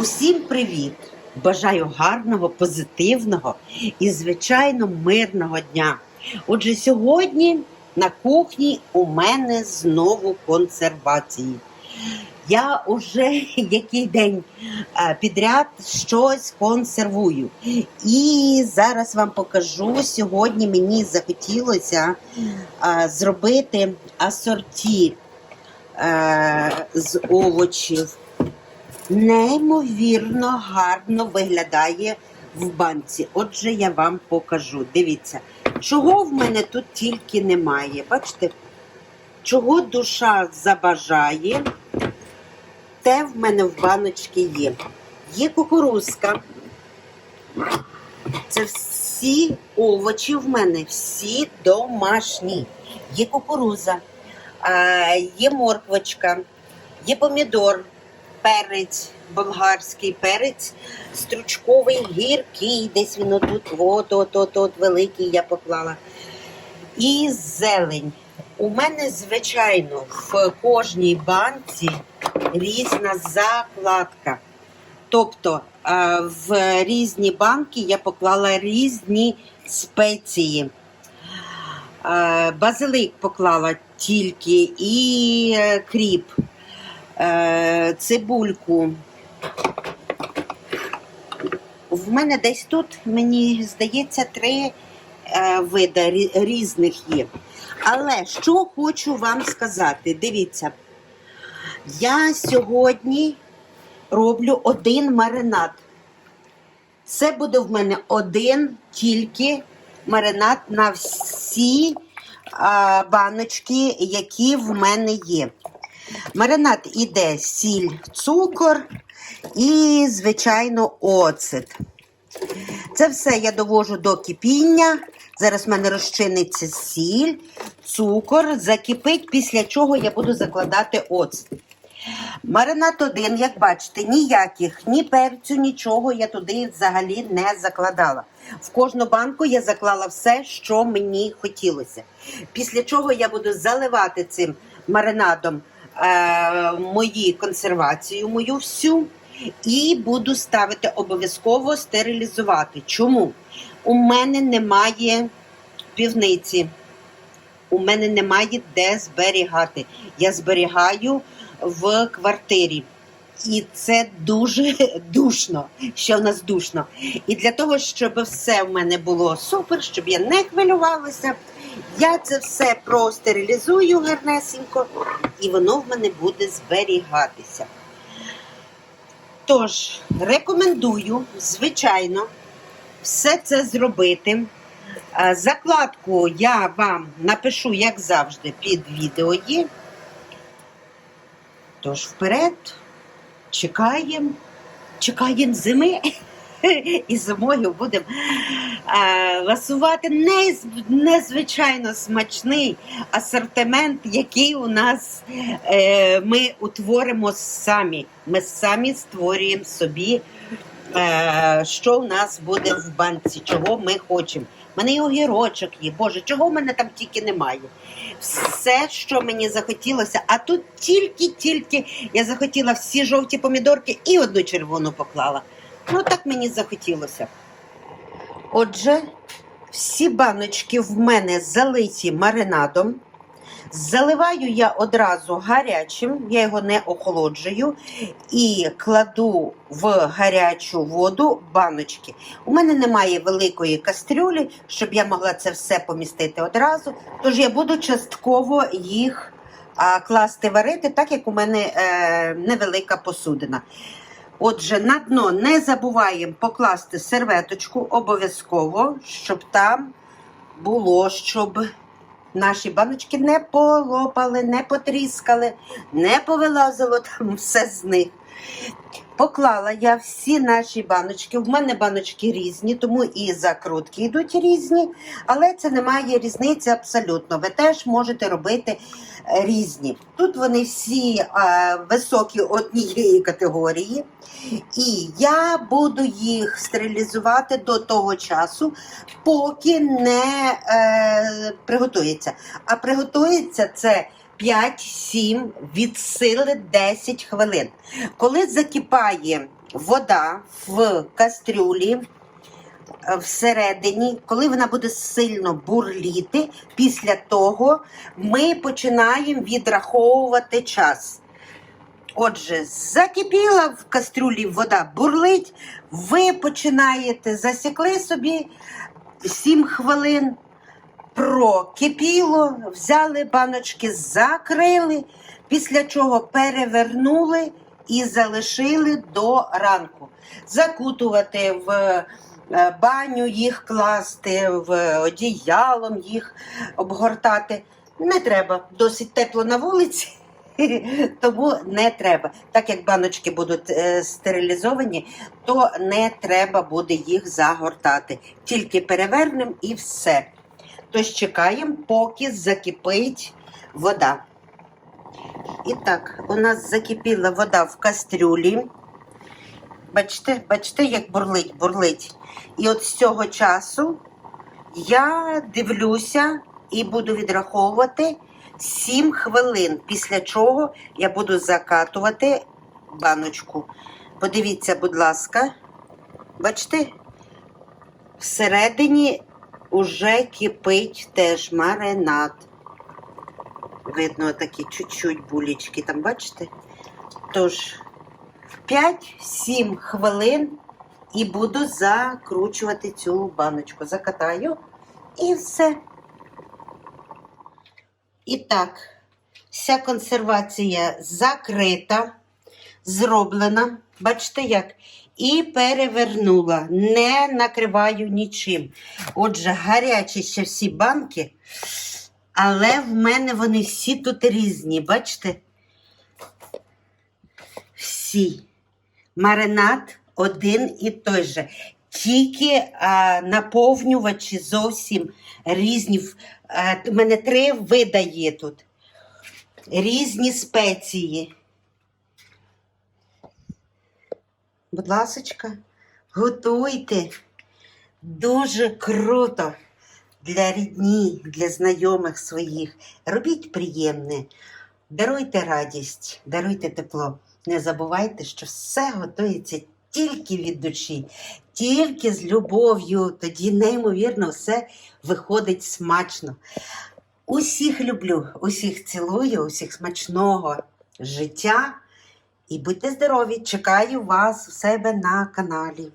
Усім привіт! Бажаю гарного, позитивного і, звичайно, мирного дня. Отже, сьогодні на кухні у мене знову консервації. Я уже який день е, підряд щось консервую. І зараз вам покажу. Сьогодні мені захотілося е, зробити асорті е, з овочів неймовірно гарно виглядає в банці. Отже, я вам покажу. Дивіться, чого в мене тут тільки немає. Бачите, чого душа забажає, те в мене в баночці є. Є кукурузка. Це всі овочі в мене, всі домашні. Є кукуруза, є морквочка, є помідор, перець, болгарський перець, стручковий, гіркий, десь він отут, от, от, от, от, великий я поклала. І зелень. У мене, звичайно, в кожній банці різна закладка. Тобто е, в різні банки я поклала різні спеції. Е, Базилик поклала тільки і е, кріп, цибульку. В мене десь тут, мені здається, три е, види різних є. Але що хочу вам сказати, дивіться, я сьогодні роблю один маринад. Це буде в мене один тільки маринад на всі а, баночки, які в мене є. Маринад іде сіль, цукор і, звичайно, оцет. Це все я довожу до кипіння. Зараз в мене розчиниться сіль, цукор, закипить, після чого я буду закладати оцет. Маринад один, як бачите, ніяких, ні перцю, нічого я туди взагалі не закладала. В кожну банку я заклала все, що мені хотілося. Після чого я буду заливати цим маринадом е, мої консервацію, мою всю, і буду ставити обов'язково стерилізувати. Чому? У мене немає півниці. У мене немає де зберігати. Я зберігаю в квартирі. І це дуже душно, що в нас душно. І для того, щоб все в мене було супер, щоб я не хвилювалася, я це все простерилізую гарнесенько, і воно в мене буде зберігатися. Тож, рекомендую, звичайно, все це зробити. Закладку я вам напишу, як завжди, під відео є. Тож вперед, чекаємо, чекаємо зими. І зимою будемо е, ласувати незвичайно смачний асортимент, який у нас е, ми утворимо самі. Ми самі створюємо собі, е, що у нас буде в банці, чого ми хочемо. Мене і огірочок є. Боже, чого в мене там тільки немає. Все, що мені захотілося, а тут тільки-тільки я захотіла всі жовті помідорки і одну червону поклала. Ну так мені захотілося. Отже, всі баночки в мене залиті маринадом. Заливаю я одразу гарячим, я його не охолоджую, і кладу в гарячу воду баночки. У мене немає великої кастрюлі, щоб я могла це все помістити одразу. Тож я буду частково їх класти варити, так як у мене е, невелика посудина. Отже, на дно не забуваємо покласти серветочку обов'язково, щоб там було, щоб наші баночки не полопали, не потріскали, не повилазило там все з них. Поклала я всі наші баночки. В мене баночки різні, тому і закрутки йдуть різні, але це не має різниці абсолютно. Ви теж можете робити е, різні. Тут вони всі е, високі однієї категорії, і я буду їх стерилізувати до того часу, поки не е, приготується. А приготується це 5-7 від сили 10 хвилин. Коли закипає вода в кастрюлі е, всередині, коли вона буде сильно бурліти, після того ми починаємо відраховувати час. Отже, закипіла в кастрюлі вода, бурлить, ви починаєте, засікли собі 7 хвилин, прокипіло, взяли баночки, закрили, після чого перевернули і залишили до ранку. Закутувати в е, баню їх класти, в одіялом їх обгортати. Не треба, досить тепло на вулиці. Тому не треба. Так як баночки будуть е, стерилізовані, то не треба буде їх загортати. Тільки перевернемо і все. Тож чекаємо, поки закипить вода. І так, у нас закипіла вода в кастрюлі. Бачите, бачите, як бурлить, бурлить. І от з цього часу я дивлюся і буду відраховувати 7 хвилин, після чого я буду закатувати баночку. Подивіться, будь ласка, бачите, всередині уже кипить теж маринад. Видно, такі чуть-чуть булічки там, бачите? Тож, 5-7 хвилин і буду закручувати цю баночку. Закатаю і все. І так, вся консервація закрита, зроблена. Бачите як? І перевернула. Не накриваю нічим. Отже, гарячі ще всі банки, але в мене вони всі тут різні. Бачите? Всі. Маринад один і той же. Тільки а, наповнювачі зовсім різні. У мене три вида є тут. Різні спеції. Будь ласочка, готуйте. Дуже круто для рідні, для знайомих своїх. Робіть приємне, даруйте радість, даруйте тепло. Не забувайте, що все готується тільки від душі, тільки з любов'ю. Тоді, неймовірно, все виходить смачно. Усіх люблю, усіх цілую, усіх смачного життя. І будьте здорові! Чекаю вас у себе на каналі.